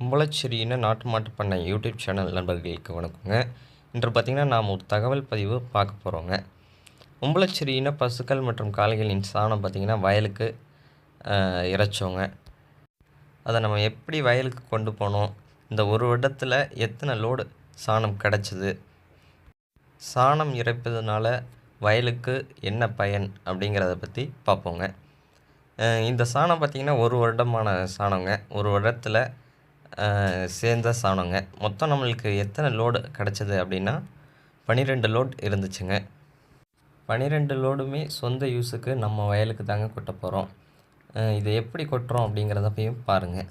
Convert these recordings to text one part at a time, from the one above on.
கும்பலச்சேரியின நாட்டு மாட்டு பண்ணை யூடியூப் சேனல் நண்பர்களுக்கு வணக்கங்க. இன்று பார்த்திங்கன்னா நாம் ஒரு தகவல் பதிவு பார்க்க போகிறோங்க கும்பலச்சேரியின பசுக்கள் மற்றும் காளைகளின் சாணம் பார்த்திங்கன்னா வயலுக்கு இறைச்சோங்க. அதை நம்ம எப்படி வயலுக்கு கொண்டு போனோம்? இந்த ஒரு வருடத்தில் எத்தனை லோடு சாணம் கிடச்சிது? சாணம் இறைப்பதனால வயலுக்கு என்ன பயன் அப்படிங்கிறத பற்றி பார்ப்போங்க. இந்த சாணம் பார்த்திங்கன்னா ஒரு வருடமான சாணங்க. ஒரு வருடத்தில் சேர்ந்த சாணங்க மொத்தம் நம்மளுக்கு எத்தனை லோடு கிடச்சிது அப்படின்னா பன்னிரெண்டு லோட் இருந்துச்சுங்க. பன்னிரெண்டு லோடுமே சொந்த யூஸுக்கு நம்ம வயலுக்கு தாங்க கொட்ட போகிறோம் இதை எப்படி கொட்டுறோம் அப்படிங்கிறத போய் பாருங்கள்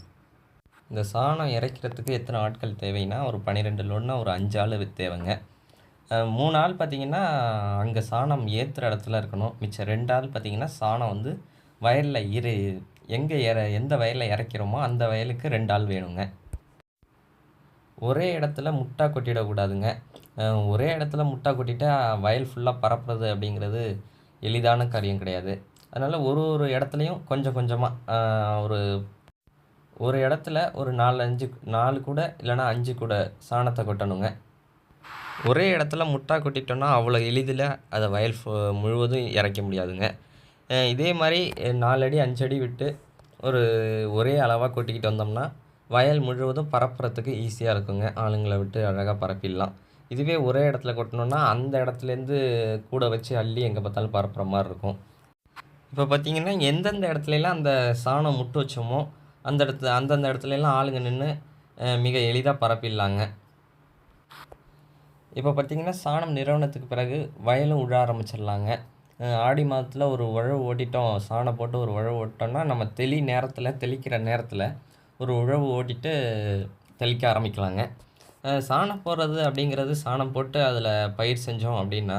இந்த சாணம் இறைக்கிறதுக்கு எத்தனை ஆட்கள் தேவைன்னா ஒரு பன்னிரெண்டு லோடுனா ஒரு அஞ்சு ஆள் தேவைங்க. மூணு ஆள் பார்த்தீங்கன்னா அங்கே சாணம் ஏற்றுற இடத்துல இருக்கணும். மிச்சம் ரெண்டு ஆள் பார்த்திங்கன்னா சாணம் வந்து வயலில் இரு எங்கே இற எந்த வயலில் இறக்கிறோமோ அந்த வயலுக்கு ரெண்டு ஆள் வேணுங்க. ஒரே இடத்துல முட்டா கொட்டிடக்கூடாதுங்க. ஒரே இடத்துல முட்டா கொட்டிட்டா வயல் ஃபுல்லாக பரப்புறது அப்படிங்கிறது எளிதான காரியம் கிடையாது. அதனால் ஒரு ஒரு இடத்துலையும் கொஞ்சம் கொஞ்சமாக ஒரு ஒரு இடத்துல ஒரு நாலு அஞ்சு நாலு கூட இல்லைன்னா அஞ்சு கூட சாணத்தை கொட்டணுங்க. ஒரே இடத்துல முட்டா கொட்டிட்டோன்னா அவ்வளோ எளிதில் அதை வயல் ஃபு- முழுவதும் இறைக்க முடியாதுங்க. இதே மாதிரி நாலடி நாலு அடி அஞ்சு அடி விட்டு ஒரு ஒரே அளவாக கொட்டிக்கிட்டு வந்தோம்னா வயல் முழுவதும் பரப்புறதுக்கு ஈஸியாக இருக்குங்க. ஆளுங்களை விட்டு அழகாக பரப்பிடலாம். இதுவே ஒரே இடத்துல கொட்டினோன்னா அந்த இடத்துலேருந்து கூட வச்சு அள்ளி எங்கே பார்த்தாலும் பரப்புற மாதிரி இருக்கும். இப்போ பார்த்தீங்கன்னா எந்தெந்த இடத்துலலாம் அந்த சாணம் முட்டு வச்சோமோ அந்த இடத்துல அந்தந்த இடத்துலலாம் ஆளுங்க நின்று மிக எளிதாக பரப்பிடலாங்க. இப்போ பார்த்தீங்கன்னா சாணம் நிறுவனத்துக்கு பிறகு வயலும் உழ ஆரம்பிச்சிடலாங்க. ஆடி மாதத்தில் ஒரு உழவு ஓட்டிட்டோம். சாணம் போட்டு ஒரு உழவு ஓட்டிட்டோம்னா நம்ம தெளி நேரத்தில் தெளிக்கிற நேரத்தில் ஒரு உழவு ஓட்டிட்டு தெளிக்க ஆரம்பிக்கலாங்க. சாணம் போடுறது அப்படிங்கிறது சாணம் போட்டு அதில் பயிர் செஞ்சோம் அப்படின்னா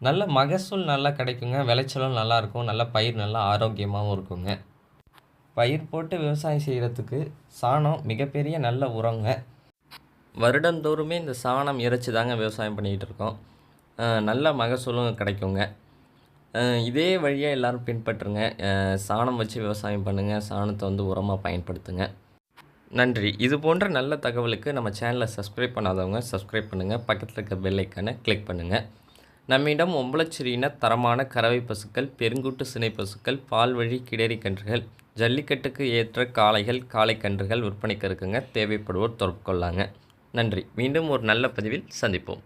நல்ல மகசூல் நல்லா கிடைக்குங்க. விளைச்சலும் நல்லாயிருக்கும் நல்ல பயிர் நல்லா ஆரோக்கியமாகவும் இருக்குங்க. பயிர் போட்டு விவசாயம் செய்கிறதுக்கு சாணம் மிகப்பெரிய நல்ல உரங்க. வருடந்தோறுமே இந்த சாணம் இறைச்சி தாங்க விவசாயம் பண்ணிக்கிட்டு இருக்கோம். நல்ல மகசூலும் கிடைக்குங்க. இதே வழியாக எல்லாரும் பின்பற்றுங்க. சாணம் வச்சு விவசாயம் பண்ணுங்கள் சாணத்தை வந்து உரமாக பயன்படுத்துங்க. நன்றி. இது போன்ற நல்ல தகவலுக்கு நம்ம சேனலை சப்ஸ்கிரைப் பண்ணாதவங்க சப்ஸ்கிரைப் பண்ணுங்கள் பக்கத்தில் இருக்க பெல் கிளிக் பண்ணுங்கள் நம்மிடம் ஒம்பளச்சிறியின தரமான கறவை பசுக்கள் பெருங்கூட்டு சினை பசுக்கள் பால்வழி கிடேரி கன்றுகள் ஜல்லிக்கட்டுக்கு ஏற்ற காளைகள் காளை கன்றுகள் விற்பனைக்கு இருக்குங்க. தேவைப்படுவோர் தொடர்பு கொள்ளாங்க. நன்றி. மீண்டும் ஒரு நல்ல பதிவில் சந்திப்போம்.